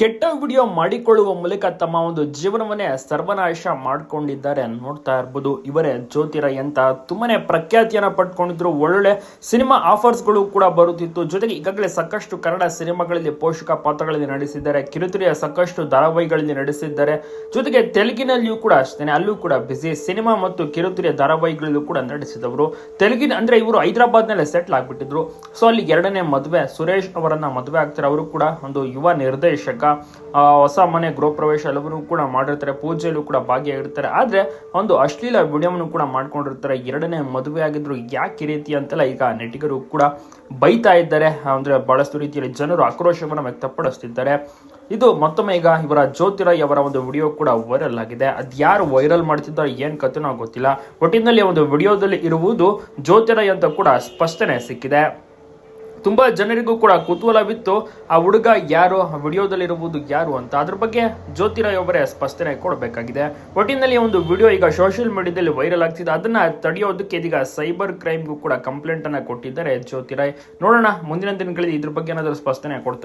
ಕೆಟ್ಟ ವಿಡಿಯೋ ಮಾಡಿಕೊಳ್ಳುವ ಮೂಲಕ ತಮ್ಮ ಒಂದು ಜೀವನವನ್ನೇ ಸರ್ವನಾಶ ಮಾಡ್ಕೊಂಡಿದ್ದಾರೆ ನೋಡ್ತಾ ಇರ್ಬೋದು. ಇವರೇ ಜ್ಯೋತಿರ ಅಂತ ತುಂಬಾನೇ ಪ್ರಖ್ಯಾತಿಯನ್ನು ಪಡ್ಕೊಂಡಿದ್ರು. ಒಳ್ಳೊಳ್ಳೆ ಸಿನಿಮಾ ಆಫರ್ಸ್ಗಳು ಕೂಡ ಬರುತ್ತಿತ್ತು. ಜೊತೆಗೆ ಈಗಾಗಲೇ ಸಾಕಷ್ಟು ಕನ್ನಡ ಸಿನಿಮಾಗಳಲ್ಲಿ ಪೋಷಕ ಪಾತ್ರಗಳಲ್ಲಿ ನಡೆಸಿದ್ದಾರೆ ಕಿರುತೆರೆಯ ಸಾಕಷ್ಟು ಧಾರಾವಾಹಿಗಳಲ್ಲಿ ನಡೆಸಿದ್ದಾರೆ ಜೊತೆಗೆ ತೆಲುಗಿನಲ್ಲಿಯೂ ಕೂಡ ಅಷ್ಟೇ, ಅಲ್ಲೂ ಕೂಡ ಬಿಸಿ ಸಿನಿಮಾ ಮತ್ತು ಕಿರುತೆರೆಯ ಧಾರಾವಾಹಿಗಳಲ್ಲೂ ಕೂಡ ನಡೆಸಿದವರು ತೆಲುಗಿನ ಅಂದ್ರೆ ಇವರು ಹೈದರಾಬಾದ್ನಲ್ಲಿ ಸೆಟ್ಲ್ ಆಗ್ಬಿಟ್ಟಿದ್ರು. ಸೊ ಅಲ್ಲಿ ಎರಡನೇ ಮದುವೆ, ಸುರೇಶ್ ಅವರನ್ನ ಮದುವೆ ಆಗ್ತಾರೆ ಅವರು ಕೂಡ ಒಂದು ಯುವ ನಿರ್ದೇಶಕ. ಹೊಸ ಮನೆ ಗೃಹ ಪ್ರವೇಶ ಎಲ್ಲವನ್ನೂ ಕೂಡ ಮಾಡಿರ್ತಾರೆ, ಪೂಜೆಯಲ್ಲೂ ಕೂಡ ಭಾಗಿಯಾಗಿರ್ತಾರೆ. ಆದರೆ ಒಂದು ಅಶ್ಲೀಲ ವಿಡಿಯೋವನ್ನು ಕೂಡ ಮಾಡ್ಕೊಂಡಿರ್ತಾರೆ. ಎರಡನೇ ಮದುವೆ ಆಗಿದ್ರು ಯಾಕೆ ರೀತಿ ಅಂತೆಲ್ಲ ಈಗ ನಟಿಗರು ಕೂಡ ಬೈತಾ ಇದ್ದಾರೆ. ಅಂದರೆ ಬಹಳಷ್ಟು ರೀತಿಯಲ್ಲಿ ಜನರು ಆಕ್ರೋಶವನ್ನು ವ್ಯಕ್ತಪಡಿಸ್ತಿದ್ದಾರೆ. ಇದು ಮತ್ತೊಮ್ಮೆ ಈಗ ಇವರ ಜ್ಯೋತಿರಾಯ್ ಅವರ ಒಂದು ವಿಡಿಯೋ ಕೂಡ ವೈರಲ್ ಆಗಿದೆ. ಅದ್ಯಾರು ವೈರಲ್ ಮಾಡ್ತಿದ್ದಾರೆ, ಏನು ಕಥೆನೋ ಗೊತ್ತಿಲ್ಲ. ಒಟ್ಟಿನಲ್ಲಿ ಒಂದು ವಿಡಿಯೋದಲ್ಲಿ ಇರುವುದು ಜ್ಯೋತಿರಾಯ್ ಅಂತ ಕೂಡ ಸ್ಪಷ್ಟನೆ ಸಿಕ್ಕಿದೆ. ತುಂಬಾ ಜನರಿಗೂ ಕೂಡ ಕುತೂಹಲವಿತ್ತು ಆ ಹುಡುಗ ಯಾರು? ಆ ವಿಡಿಯೋದಲ್ಲಿರುವುದು ಯಾರು ಅಂತ. ಅದ್ರ ಬಗ್ಗೆ ಜ್ಯೋತಿರಾಯ್ ಒಬ್ಬರೇ ಸ್ಪಷ್ಟನೆ ಕೊಡಬೇಕಾಗಿದೆ. ಒಟ್ಟಿನಲ್ಲಿ ಒಂದು ವಿಡಿಯೋ ಈಗ ಸೋಷಿಯಲ್ ಮೀಡಿಯಾದಲ್ಲಿ ವೈರಲ್ ಆಗ್ತಿದೆ. ಅದನ್ನ ತಡೆಯೋದಕ್ಕೆ ಇದೀಗ ಸೈಬರ್ ಕ್ರೈಮ್ಗೂ ಕೂಡ ಕಂಪ್ಲೇಂಟ್ ಅನ್ನ ಕೊಟ್ಟಿದ್ದಾರೆ ಜ್ಯೋತಿರಾಯ್. ನೋಡೋಣ, ಮುಂದಿನ ದಿನಗಳಲ್ಲಿ ಇದ್ರ ಬಗ್ಗೆ ಏನಾದರೂ ಸ್ಪಷ್ಟನೆ ಕೊಡ್ತಾರೆ.